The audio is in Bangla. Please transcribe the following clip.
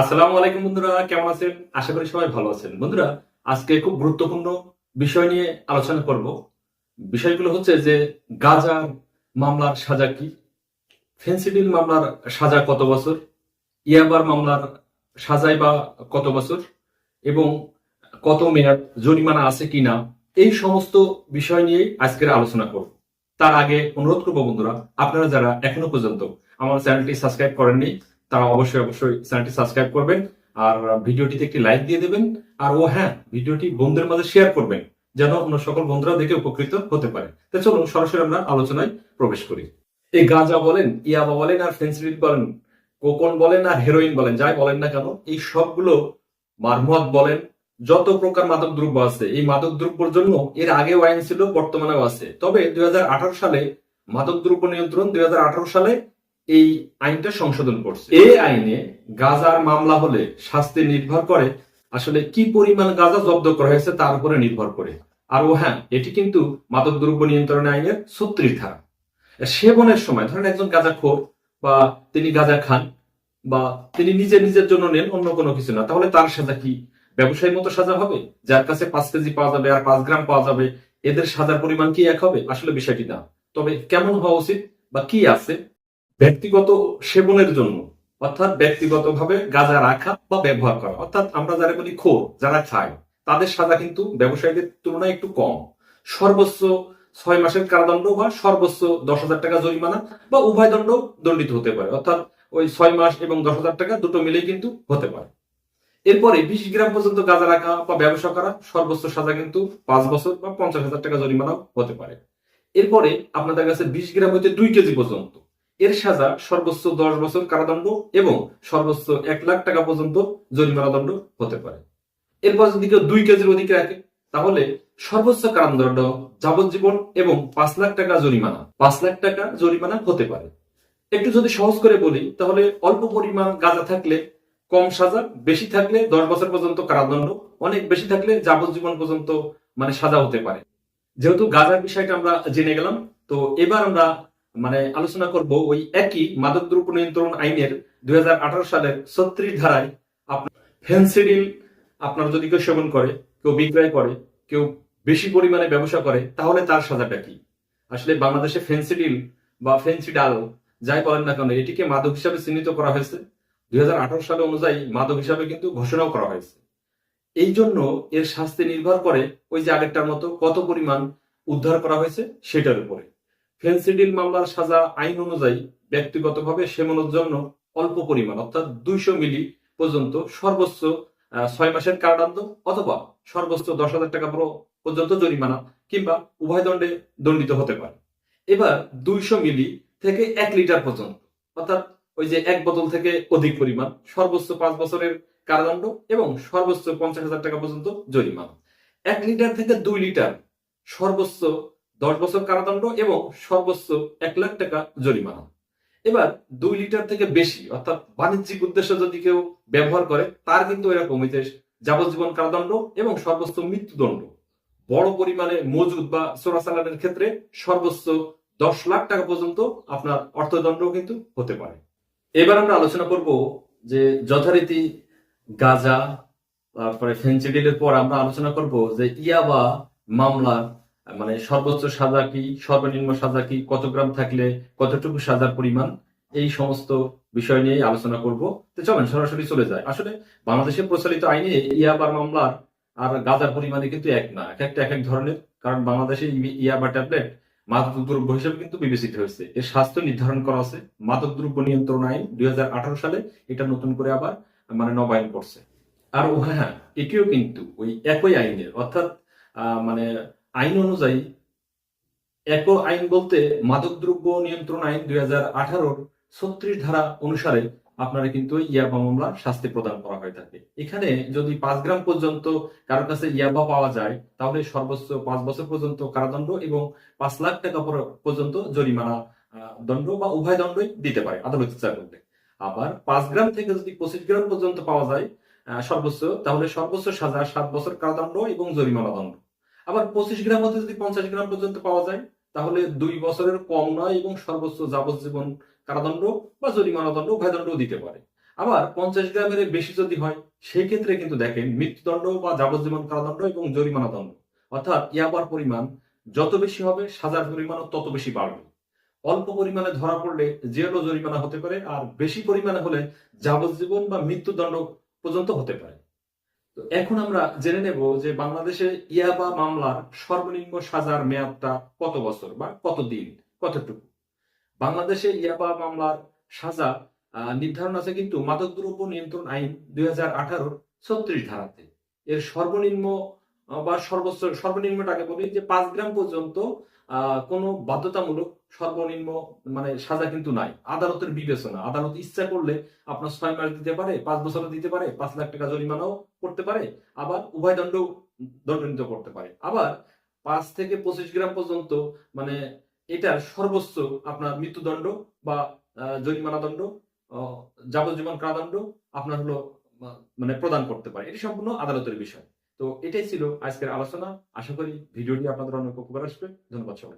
আসসালামু আলাইকুম বন্ধুরা, কেমন আছেন? আশা করি সবাই ভালো আছেন। বন্ধুরা, আজকে খুব গুরুত্বপূর্ণ বিষয় নিয়ে আলোচনা করব। বিষয়গুলো হচ্ছে যে, গাজার মামলার সাজা কি? ফেন্সিডিল মামলার সাজা কত বছর? ইয়াবার মামলার সাজাই বা কত বছর? এবং কত মেয়াদ জরিমানা আছে কিনা? এই সমস্ত বিষয় নিয়ে আজকের আলোচনা করব। তার আগে অনুরোধ করব বন্ধুরা, আপনারা যারা এখনও পর্যন্ত আমার চ্যানেলটি সাবস্ক্রাইব করেননি তারা অবশ্যই অবশ্যই চ্যানেলটি সাবস্ক্রাইব করবেন আর ভিডিওটিতে একটি লাইক দিয়ে দেবেন। আর ও হ্যাঁ ভিডিওটি বন্ধুদের মাঝে শেয়ার করবেন, যেন অন্য সকল বন্ধুরা দেখে উপকৃত হতে পারে। তো চলুন, সরাসরি আমরা আলোচনায় প্রবেশ করি। এই গাঁজা বলেন, ইয়াবা বলেন, আর ফেন্সিডিল বলেন, কোকন বলেন, আর হেরোইন বলেন, যাই বলেন না কেন, এই সবগুলো মারমত বলেন, যত প্রকার মাদক দ্রব্য আছে, এই মাদক দ্রব্যের জন্য এর আগে আইন ছিল, বর্তমানেও আছে। তবে দুই হাজার আঠারো সালে মাদক দ্রব্য নিয়ন্ত্রণ, দুই হাজার আঠারো সালে এই আইনটা সংশোধন করছে। এই আইনে গাজার মামলা হলে শাস্তি নির্ভর করে আসলে কি পরিমাণ গাজা জব্দ করা হয়েছে তার উপরে নির্ভর করে। আর ও হ্যাঁ এটি কিন্তু মাদক দ্রব্য নিয়ন্ত্রণ আইনের ছত্রিশ ধারা। সেবনের সময় ধরেন একজন গাঁজাখোর বা তিনি গাঁজা খান বা তিনি নিজে নিজের জন্য নেন অন্য কোনো কিছু না, তাহলে তার সাজা কি ব্যবসায়ীর মতো সাজা হবে? যার কাছে পাঁচ কেজি পাওয়া যাবে আর পাঁচ গ্রাম পাওয়া যাবে, এদের সাজার পরিমাণ কি এক হবে? আসলে বিষয়টি না। তবে কেমন হওয়া উচিত বা কি আছে? ব্যক্তিগত সেবনের জন্য, অর্থাৎ ব্যক্তিগতভাবে গাঁজা রাখা বা ব্যবহার করা, অর্থাৎ আমরা যারা বলি খোর, যারা খায়, তাদের সাজা কিন্তু ব্যবসায়ীদের তুলনায় একটু কম। সর্বোচ্চ ছয় মাসের কারাদণ্ড বা সর্বোচ্চ দশ হাজার টাকা জরিমানা বা উভয় দণ্ড দণ্ডিত হতে পারে, অর্থাৎ ওই ছয় মাস এবং দশ হাজার টাকা দুটো মিলেই কিন্তু হতে পারে। এরপরে বিশ গ্রাম পর্যন্ত গাঁজা রাখা বা ব্যবসা করা, সর্বোচ্চ সাজা কিন্তু পাঁচ বছর বা পঞ্চাশ হাজার টাকা জরিমানাও হতে পারে। এরপরে আপনাদের কাছে বিশ গ্রাম হইতে দুই কেজি পর্যন্ত। এর সাজা সর্বোচ্চ দশ বছর কারাদণ্ড এবং সর্বোচ্চ এক লাখ টাকা পর্যন্ত জরিমানা দণ্ড হতে পারে। এরপর যদি কেউ দুই কেজির অধিক রাখে, তাহলে সর্বোচ্চ কারাদণ্ড, যাবজ্জীবন এবং পাঁচ লাখ টাকা জরিমানা, পাঁচ লাখ টাকা জরিমানা হতে পারে। একটু যদি সহজ করে বলি, তাহলে অল্প পরিমাণ গাঁজা থাকলে, কম সাজা, বেশি থাকলে দশ বছর পর্যন্ত কারাদণ্ড, অনেক বেশি থাকলে যাবজ্জীবন পর্যন্ত মানে সাজা হতে পারে। যেহেতু গাঁজার বিষয়টা আমরা জেনে গেলাম, তো এবার আমরা মানে আলোচনা করব ওই একই মাদক দ্রব্য নিয়ন্ত্রণ আইনের দুই হাজার আঠারো সালের ছত্রিশ ধারায় আপনার ফেন্সিডিল আপনার যদি কেউ সেবন করে, কেউ বিক্রয় করে, কেউ বেশি পরিমাণে ব্যবসা করে, তাহলে তার সাজাটা কি? আসলে বাংলাদেশে ফেন্সিডিল বা ফেন্সিডাল যাই বলেন না কেন, এটিকে মাদক হিসাবে চিহ্নিত করা হয়েছে। দুই সালে অনুযায়ী মাদক হিসাবে কিন্তু ঘোষণাও করা হয়েছে। এই জন্য এর শাস্তি নির্ভর করে ওই যে আগেরটার মতো কত পরিমাণ উদ্ধার করা হয়েছে, সেটার উপরে। ফেন্সিডিল মামলার সাজা আইন অনুযায়ী ব্যক্তিগতভাবে সেবনের জন্য অল্প পরিমাণ, অর্থাৎ দুইশো মিলি পর্যন্ত সর্বোচ্চ ছয় মাসের কারাদণ্ড অথবা সর্বোচ্চ দশ হাজার টাকা পর্যন্ত জরিমানা কিংবা উভয় দণ্ডে দণ্ডিত হতে পারে। এবার দুইশো মিলি থেকে এক লিটার পর্যন্ত, অর্থাৎ ওই যে এক বোতল থেকে অধিক পরিমাণ, সর্বোচ্চ পাঁচ বছরের কারাদণ্ড এবং সর্বোচ্চ পঞ্চাশ হাজার টাকা পর্যন্ত জরিমানা। এক লিটার থেকে দুই লিটার সর্বোচ্চ দশ বছর কারাদণ্ড এবং সর্বোচ্চ এক লাখ টাকা জরিমানা। এবার দুই লিটার থেকে বেশি, অর্থাৎ বাণিজ্যিক উদ্দেশ্যে যদি কেউ ব্যবহার করে, তার কিন্তু এরকম যাবজ্জীবন কারাদণ্ড এবং সর্বোচ্চ মৃত্যুদণ্ড। বড় পরিমাণে মজুদ বা চোরাচালানের ক্ষেত্রে সর্বোচ্চ দশ লাখ টাকা পর্যন্ত আপনার অর্থদণ্ড কিন্তু হতে পারে। এবার আমরা আলোচনা করব যে যথারীতি গাজা, তারপরে ফেন্সিডিলের পর আমরা আলোচনা করব যে ইয়াবা মামলার মানে সর্বোচ্চ সাজা কি, সর্বনিম্ন সাজা কি, কত গ্রাম থাকলে কতটুকু সাজার পরিমাণ, এই সমস্ত বিষয় নিয়ে আলোচনা করব। তো চলেন, সরাসরি চলে যায় আসলে বাংলাদেশে প্রচলিত আইনে ইয়াবা মামলার আর গাজার পরিমাণে কিন্তু এক না, এক একটা, এক এক ধরনের, কারণ বাংলাদেশে ইয়াবা ট্যাবলেট মাদক দ্রব্য হিসেবে কিন্তু বিবেচিত হয়েছে। এর স্বাস্থ্য নির্ধারণ করা আছে, মাদক দ্রব্য নিয়ন্ত্রণ আইন দুই হাজার আঠারো সালে এটা নতুন করে আবার মানে নবায়ন করছে। আর হ্যাঁ এটিও কিন্তু ওই একই আইনের, অর্থাৎ মানে আইন অনুযায়ী এক আইন বলতে মাদক দ্রব্য নিয়ন্ত্রণ আইন দুই হাজার আঠারোর ছত্রিশ ধারা অনুসারে আপনারা কিন্তু ইয়াবা মামলা শাস্তি প্রদান করা হয়ে থাকে। এখানে যদি পাঁচ গ্রাম পর্যন্ত কারোর কাছে ইয়াবা পাওয়া যায়, তাহলে সর্বোচ্চ পাঁচ বছর পর্যন্ত কারাদণ্ড এবং পাঁচ লাখ টাকা পর্যন্ত জরিমানা দণ্ড বা উভয় দণ্ডই দিতে পারে আদালত ইচ্ছা করলে আবার পাঁচ গ্রাম থেকে যদি পঁচিশ গ্রাম পর্যন্ত পাওয়া যায় সর্বোচ্চ, তাহলে সর্বোচ্চ সাজা, সাত বছর কারাদণ্ড এবং জরিমানা দণ্ড। আবার পঁচিশ গ্রাম হতে যদি পঞ্চাশ গ্রাম পর্যন্ত পাওয়া যায়, তাহলে দুই বছরের কম নয় এবং সর্বোচ্চ যাবজ্জীবন কারাদণ্ড বা জরিমানা দণ্ড উভয় দণ্ডও দিতে পারে। আবার পঞ্চাশ গ্রামের বেশি যদি হয় সেই ক্ষেত্রে কিন্তু দেখেন মৃত্যুদণ্ড বা যাবজ্জীবন কারাদণ্ড এবং জরিমানা দণ্ড। অর্থাৎ ইয়াবার পরিমাণ যত বেশি হবে, সাজার পরিমাণও তত বেশি বাড়বে। অল্প পরিমাণে ধরা পড়লে জেলও জরিমানা হতে পারে, আর বেশি পরিমাণে হলে যাবজ্জীবন বা মৃত্যুদণ্ড পর্যন্ত হতে পারে। এখন আমরা জেনে নেব যে বাংলাদেশে ইয়াবা মামলার সর্বনিম্ন সাজার মেয়াদটা কত বছর বা কত দিন, কতটুকু? বাংলাদেশে ইয়াবা মামলার সাজা নির্ধারণ আছে কিন্তু মাদকদ্রব্য নিয়ন্ত্রণ আইন দুই হাজার আঠারোর ছত্রিশ ধারাতে। এর সর্বনিম্ন বা সর্বোচ্চ সর্বনিম্নটাকে বলি যে পাঁচ গ্রাম পর্যন্ত কোনো বাধ্যতামূলক সর্বনিম্ন মানে সাজা কিন্তু নাই। আদালতের বিবেচনা। আদালত ইচ্ছা করলে আপনার ছয় মাস দিতে পারে, পাঁচ বছর দিতে পারে, পাঁচ লাখ টাকা জরিমানাও করতে পারে, আবার উভয় দণ্ড দণ্ডনীত করতে পারে। আবার পাঁচ থেকে পঁচিশ গ্রাম পর্যন্ত মানে এটার সর্বোচ্চ আপনার মৃত্যুদণ্ড বা জরিমানা দণ্ড যাবজ্জীবন কারাদণ্ড আপনার হলো মানে প্রদান করতে পারে। এটি সম্পূর্ণ আদালতের বিষয়। তো এটাই ছিল আজকের আলোচনা। আশা করি ভিডিওটি আপনাদের অনেক উপকার আসবে। ধন্যবাদ সবাই